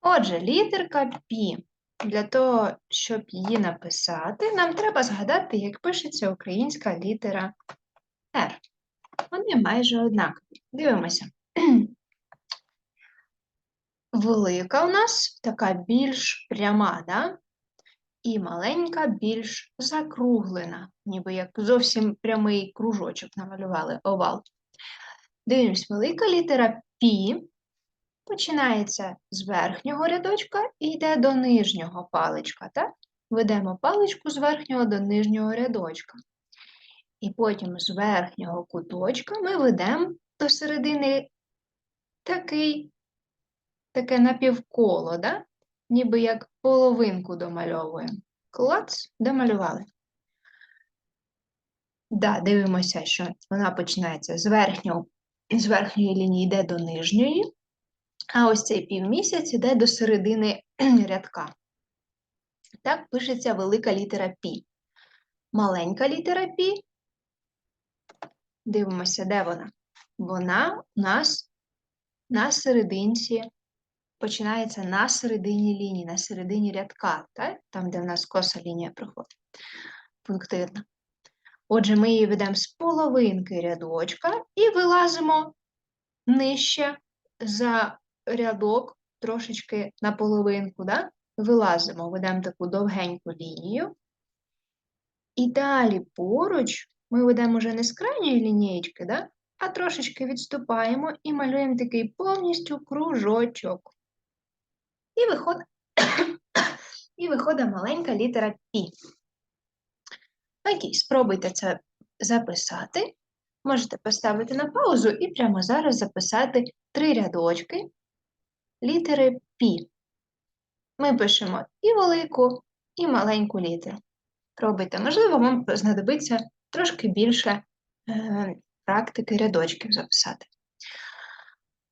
Отже, літерка Пі. Для того, щоб її написати, нам треба згадати, як пишеться українська літера Р. Вони майже однакові. Дивимося. Велика у нас така більш пряма, да? і маленька більш закруглена, ніби як зовсім прямий кружочок намалювали овал. Дивимось, велика літера Пі починається з верхнього рядочка і йде до нижнього паличка. Так? Ведемо паличку з верхнього до нижнього рядочка. І потім з верхнього куточка ми ведемо до середини такий, таке напівколо, да? ніби як половинку домальовуємо. Клац, домалювали. Да, дивимося, що вона починається з верхнього, з верхньої лінії йде до нижньої, а ось цей півмісяць йде до середини рядка. Так пишеться велика літера Пі. Маленька літера Пі. Дивимося, де вона? Вона у нас на серединці, починається на середині лінії, на середині рядка, так? там, де в нас коса лінія проходить, пунктирна. Отже, ми її ведемо з половинки рядочка і вилазимо нижче за рядок, трошечки на половинку, да? вилазимо, ведемо таку довгеньку лінію. І далі поруч ми ведемо вже не з крайньої лінієчки, да? а трошечки відступаємо і малюємо такий повністю кружочок. І виходить, і виходить маленька літера Пі. Окей, спробуйте це записати. Можете поставити на паузу і прямо зараз записати три рядочки літери Пі. Ми пишемо і велику, і маленьку літеру. Пробуйте. Можливо, вам знадобиться трошки більше е, практики рядочків записати.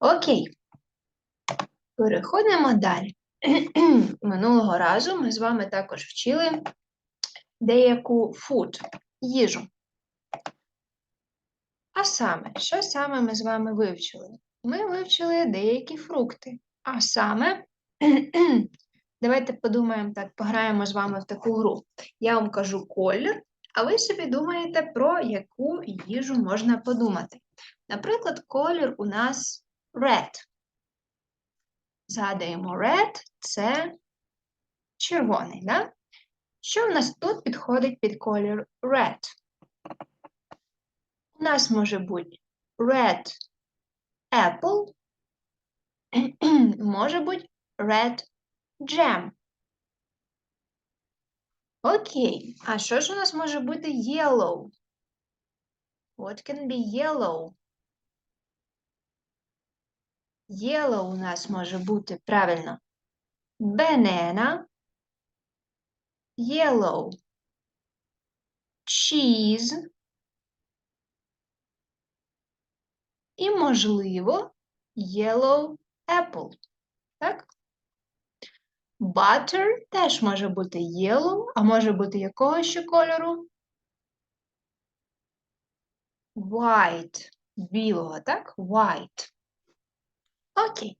Окей. Переходимо далі. Минулого разу ми з вами також вчили деяку food, їжу. А саме, що саме ми з вами вивчили? Ми вивчили деякі фрукти. А саме, давайте подумаємо так, пограємо з вами в таку гру. Я вам кажу колір, а ви собі думаєте, про яку їжу можна подумати. Наприклад, колір у нас red. Згадуємо red це червоний, да? Що в нас тут підходить під колір red? У нас може бути red apple, може бути red jam. Окей, а що ж у нас може бути yellow? What can be yellow? Yellow у нас може бути правильно banana, yellow cheese і, можливо, yellow apple. Так? Butter теж може бути yellow, а може бути якого ще кольору? White. Білого, так? White. Окей.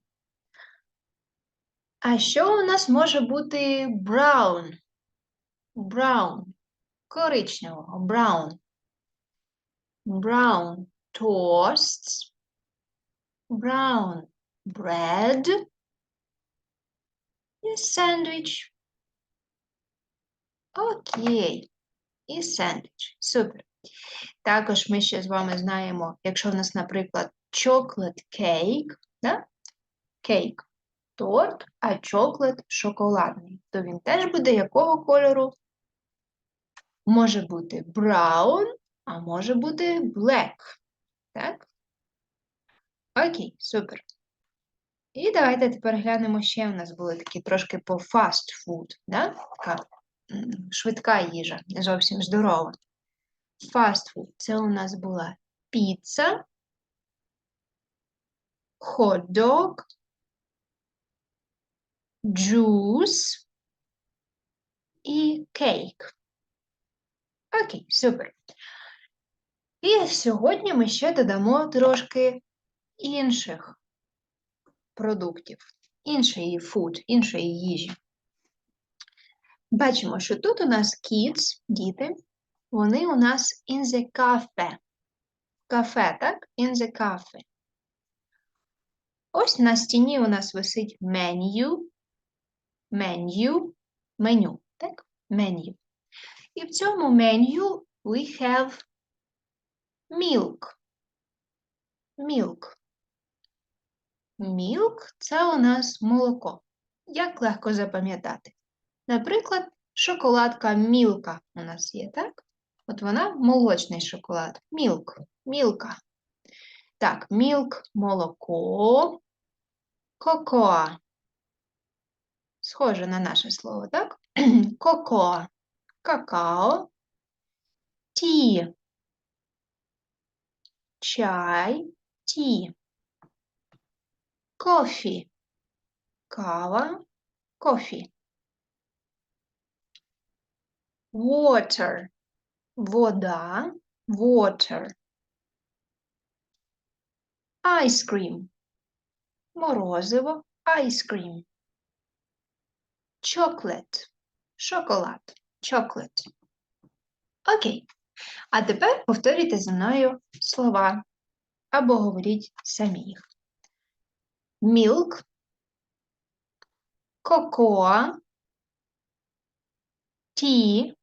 А що у нас може бути brown? Brown. Коричневого. Brown. Brown toasts. Brown bread. І сендвіч. Окей. І сендвіч. Супер. Також ми ще з вами знаємо, якщо в нас, наприклад, chocolate cake, да? кейк торт, а чоклет шоколадний, то він теж буде якого кольору? Може бути brown, а може бути black. Так? Окей, супер. І давайте тепер глянемо ще. У нас були такі трошки по food, да? така швидка їжа, не зовсім здорова. Food це у нас була піца, хот-дог, джус і кейк. Окей, супер. І сьогодні ми ще додамо трошки інших продуктів. іншої food, іншої їжі. Бачимо, що тут у нас kids, діти, вони у нас in the cafe. Кафе, так? In the cafe. Ось на стіні у нас висить меню, меню, меню, так? Меню. І в цьому меню we have milk. Milk. Milk – це у нас молоко. Як легко запам'ятати? Наприклад, шоколадка мілка у нас є, так? От вона молочний шоколад. Мілк, мілка. Так, мілк, молоко, кокоа. Схоже на наше слово, так? Кокоа, какао, ті, чай, ті, кофі, кава, кофі. Water, вода, water. Ice cream, морозиво, ice cream. Chocolate, шоколад, chocolate. Окей. А тепер повторюйте зі мною слова або говоріть самі їх. Milk, cocoa, tea,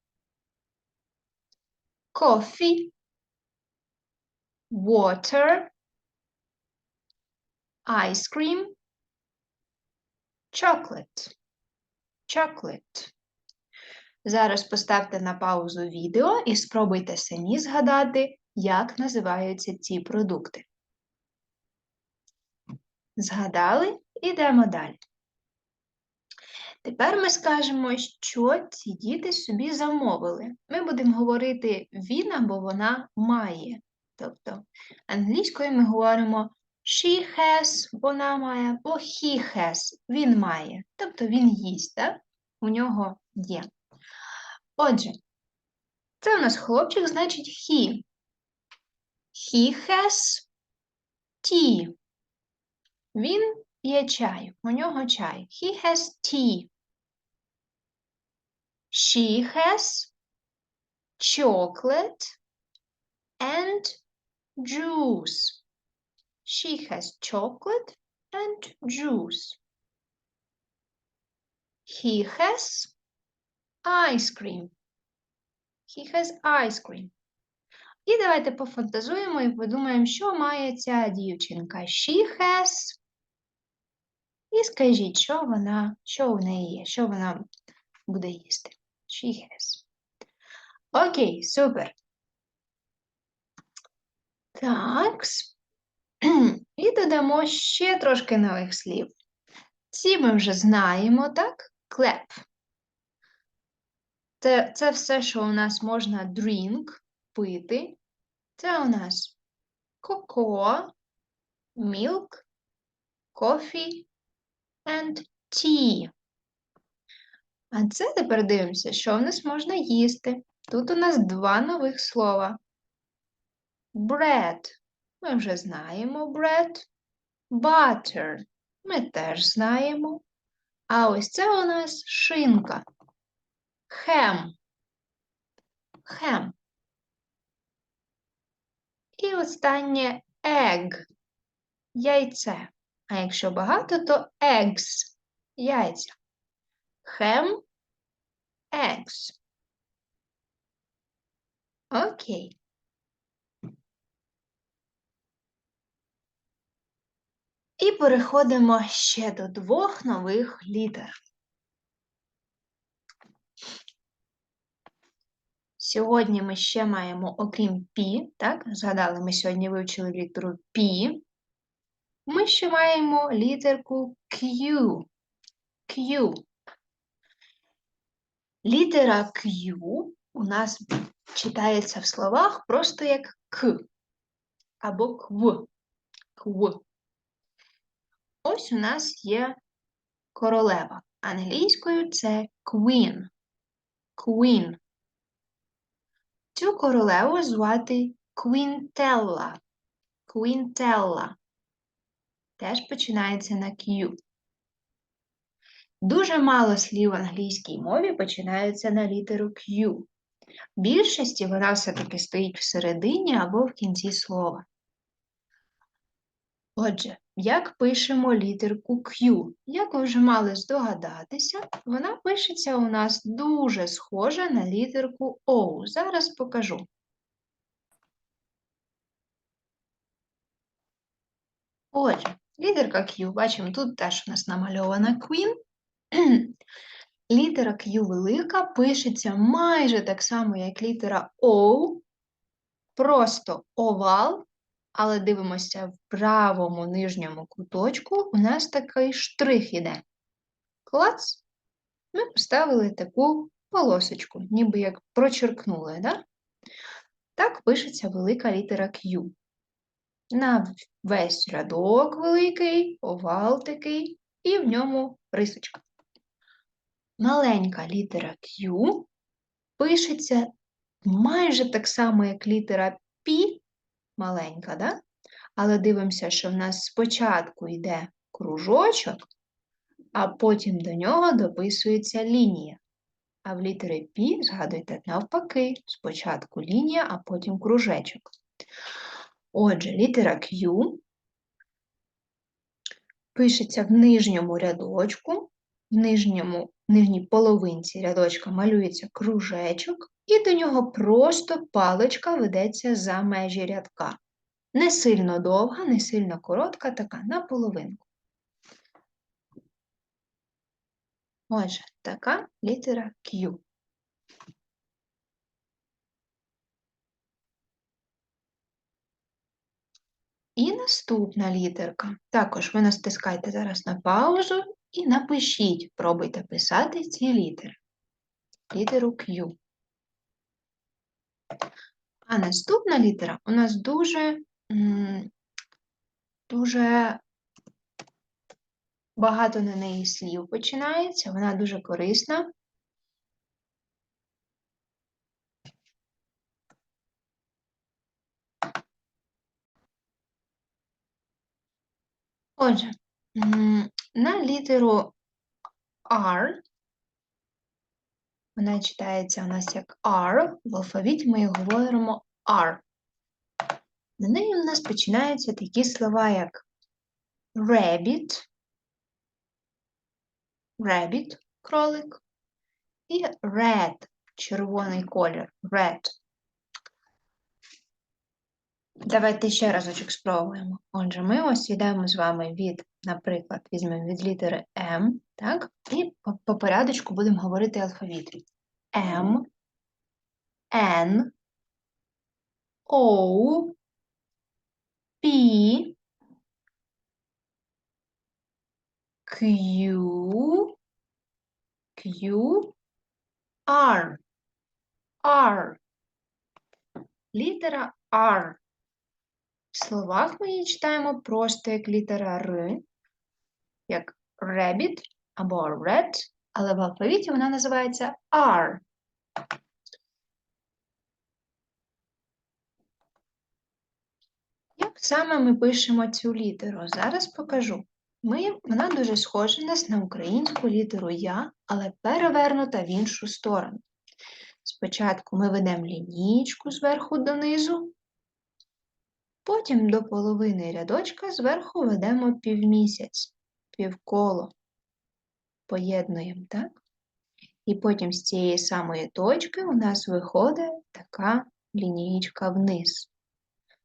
coffee, water, ice cream, chocolate. Chocolate. Зараз поставте на паузу відео і спробуйте самі згадати, як називаються ці продукти. Згадали? Ідемо далі. Тепер ми скажемо, що ці діти собі замовили. Ми будемо говорити він або вона має. Тобто англійською ми говоримо she has, вона має, або he has, він має. Тобто він їсть, так? у нього є. Отже, це у нас хлопчик, значить he. He has tea. Він п'є чай. У нього чай. He has tea. She has chocolate and juice. She has chocolate and juice. He has ice cream. He has ice cream. І давайте пофантазуємо і подумаємо, що має ця дівчинка. She has. І скажіть, що вона, що в неї є, що вона буде їсти. She has. Окей, супер. Так. І додамо ще трошки нових слів. Ці ми вже знаємо, так? Clap. Це, це все, що у нас можна drink, пити. Це у нас cocoa, milk, coffee and tea. А це тепер дивимося, що в нас можна їсти. Тут у нас два нових слова. Bread. Ми вже знаємо bread. Butter. Ми теж знаємо. А ось це у нас шинка. Хем. Хем. І останнє egg. Яйце. А якщо багато, то eggs. Яйця. Хем, eggs. Окей. І переходимо ще до двох нових літер. Сьогодні ми ще маємо, окрім Пі, так, згадали, ми сьогодні вивчили літеру Пі. Ми ще маємо літерку Q. Q. Літера Q у нас читається в словах просто як К або Кв. Кв. Ось у нас є королева. Англійською це Queen. Queen. Цю королеву звати Quintella. Quintella. Теж починається на Q. Дуже мало слів в англійській мові починаються на літеру Q. В більшості вона все-таки стоїть всередині або в кінці слова. Отже, як пишемо літерку Q? Як ви вже мали здогадатися, вона пишеться у нас дуже схожа на літерку O. Зараз покажу. Отже, літерка Q, бачимо, тут теж у нас намальована Queen. Літера Q велика пишеться майже так само, як літера O, просто овал, але дивимося в правому нижньому куточку, у нас такий штрих іде. Клац, ми поставили таку полосочку, ніби як прочеркнули, да? Так пишеться велика літера Q. На весь рядок великий, овал такий, і в ньому рисочка. Маленька літера Q пишеться майже так само, як літера P, маленька, да? але дивимося, що в нас спочатку йде кружочок, а потім до нього дописується лінія. А в літері P, згадуйте, навпаки, спочатку лінія, а потім кружечок. Отже, літера Q пишеться в нижньому рядочку, в нижньому, нижній половинці рядочка малюється кружечок, і до нього просто паличка ведеться за межі рядка. Не сильно довга, не сильно коротка, така на половинку. Отже, така літера Q. І наступна літерка. Також ви настискайте зараз на паузу і напишіть, пробуйте писати ці літери. Літеру Q. А наступна літера у нас дуже, дуже багато на неї слів починається, вона дуже корисна. Отже, на літеру R, вона читається у нас як R, в алфавіті ми говоримо R. На неї у нас починаються такі слова, як rabbit, rabbit, кролик, і red, червоний колір, red. Давайте ще разочок спробуємо. Отже, ми ось йдемо з вами від, наприклад, візьмемо від літери М, так? І по, по порядочку будемо говорити алфавіт. М, Н, О, P, Q, Q, R, R. Літера R. Словах ми її читаємо просто як літера Р, як rabbit або red, але в алфавіті вона називається R. Як саме ми пишемо цю літеру? Зараз покажу. Ми, Вона дуже схожа нас на українську літеру Я, але перевернута в іншу сторону. Спочатку ми ведемо лінійку зверху донизу, Потім до половини рядочка зверху ведемо півмісяць, півколо, поєднуємо, так? І потім з цієї самої точки у нас виходить така лінієчка вниз.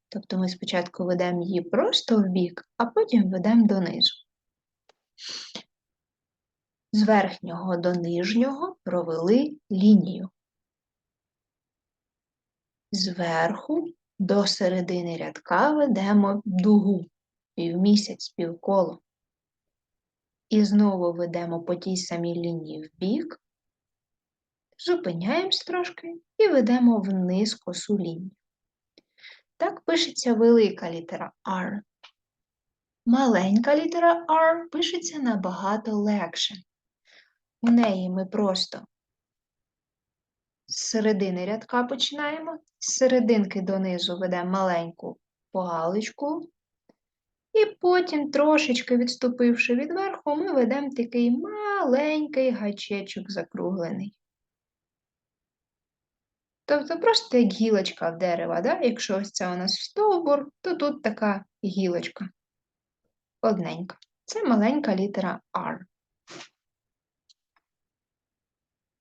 Тобто ми спочатку ведемо її просто в бік, а потім ведемо донизу. З верхнього до нижнього провели лінію. Зверху до середини рядка ведемо дугу, півмісяць, півколо. І знову ведемо по тій самій лінії в бік, зупиняємось трошки і ведемо вниз косу лінію. Так пишеться велика літера R. Маленька літера R пишеться набагато легше. У неї ми просто середини рядка починаємо, з серединки донизу ведемо маленьку паличку І потім, трошечки відступивши від верху, ми ведемо такий маленький гачечок закруглений. Тобто просто як гілочка в дерева, да? якщо ось це у нас стовбур, то тут така гілочка. Одненька. Це маленька літера R.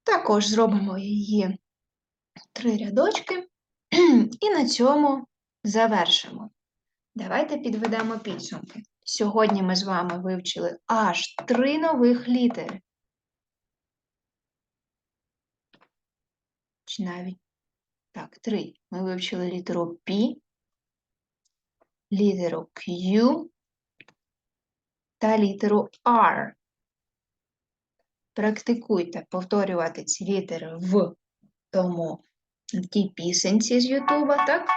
Також зробимо її три рядочки і на цьому завершимо. Давайте підведемо підсумки. Сьогодні ми з вами вивчили аж три нових літери. Чи навіть так, три. Ми вивчили літеру P, літеру Q та літеру R. Практикуйте повторювати ці літери в тому в тій пісенці з Ютуба, так?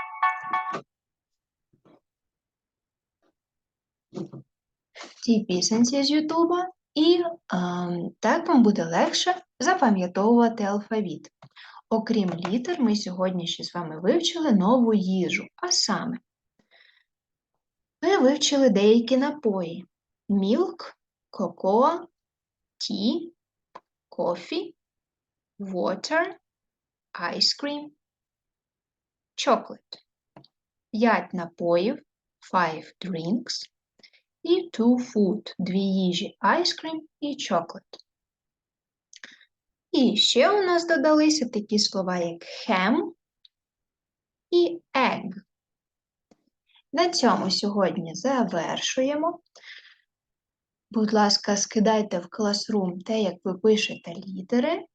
В тій пісенці з Ютуба, і ем, так вам буде легше запам'ятовувати алфавіт. Окрім літер, ми сьогодні ще з вами вивчили нову їжу, а саме ми вивчили деякі напої: мілк, коcoa, tea, coffee, water, ice cream, chocolate. П'ять напоїв, five drinks, і two food, дві їжі, ice cream і chocolate. І ще у нас додалися такі слова, як ham і egg. На цьому сьогодні завершуємо. Будь ласка, скидайте в Classroom те, як ви пишете літери.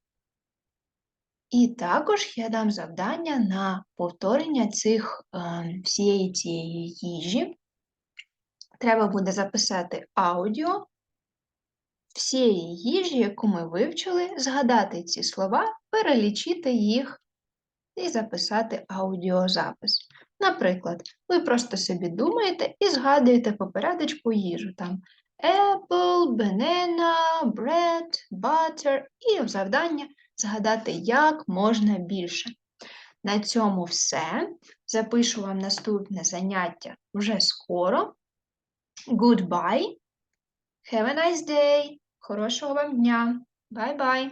І також я дам завдання на повторення цих, е, всієї цієї їжі. Треба буде записати аудіо всієї їжі, яку ми вивчили, згадати ці слова, перелічити їх і записати аудіозапис. Наприклад, ви просто собі думаєте і згадуєте по порядочку їжу. Там apple, banana, bread, butter і завдання згадати як можна більше. На цьому все. Запишу вам наступне заняття вже скоро. Goodbye. Have a nice day. Хорошого вам дня. Bye-bye.